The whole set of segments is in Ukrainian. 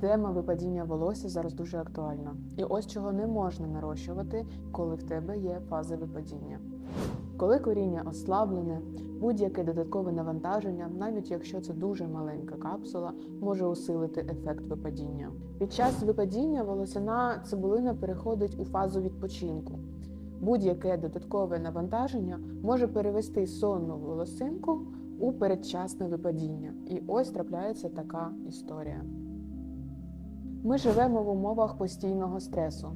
Тема випадіння волосся зараз дуже актуальна. І ось чого не можна нарощувати, коли в тебе є фаза випадіння. Коли коріння ослаблене, будь-яке додаткове навантаження, навіть якщо це дуже маленька капсула, може усилити ефект випадіння. Під час випадіння волосяна цибулина переходить у фазу відпочинку. Будь-яке додаткове навантаження може перевести сонну волосинку у передчасне випадіння. І ось трапляється така історія. Ми живемо в умовах постійного стресу.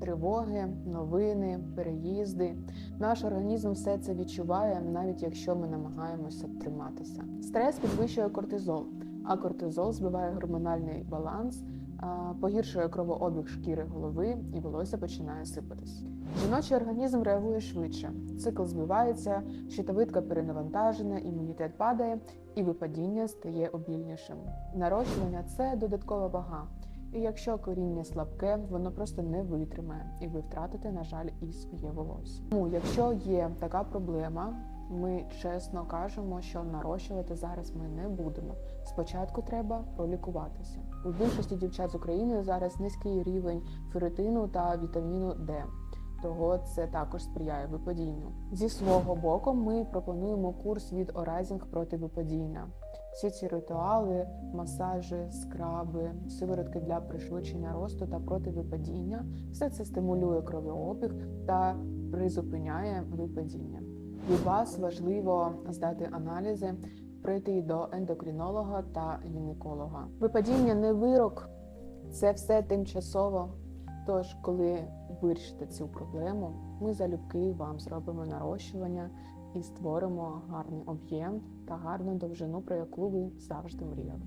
Тривоги, новини, переїзди. Наш організм все це відчуває, навіть якщо ми намагаємося триматися. Стрес підвищує кортизол, а кортизол збиває гормональний баланс, погіршує кровообіг шкіри голови і волосся починає сипатись. Жіночий організм реагує швидше. Цикл збивається, щитовидка перенавантажена, імунітет падає, і випадіння стає обільнішим. Нарощування це додаткова вага. І якщо коріння слабке, воно просто не витримає, і ви втратите, на жаль, і своє волосся. Тому, якщо є така проблема, ми чесно кажемо, що нарощувати зараз ми не будемо. Спочатку треба пролікуватися. У більшості дівчат з України зараз низький рівень ферритину та вітаміну Д. Того це також сприяє випадінню. Зі свого боку, ми пропонуємо курс від Оразінг проти випадіння. Всі ці ритуали, масажі, скраби, сиворотки для пришвидшення росту та противипадіння все це стимулює кровообіг та призупиняє випадіння. Від вас важливо здати аналізи, прийти до ендокринолога та гінеколога. Випадіння не вирок, це все тимчасово. Тож, коли вирішите цю проблему, ми залюбки вам зробимо нарощування і створимо гарний об'єм та гарну довжину, про яку ви завжди мріяли.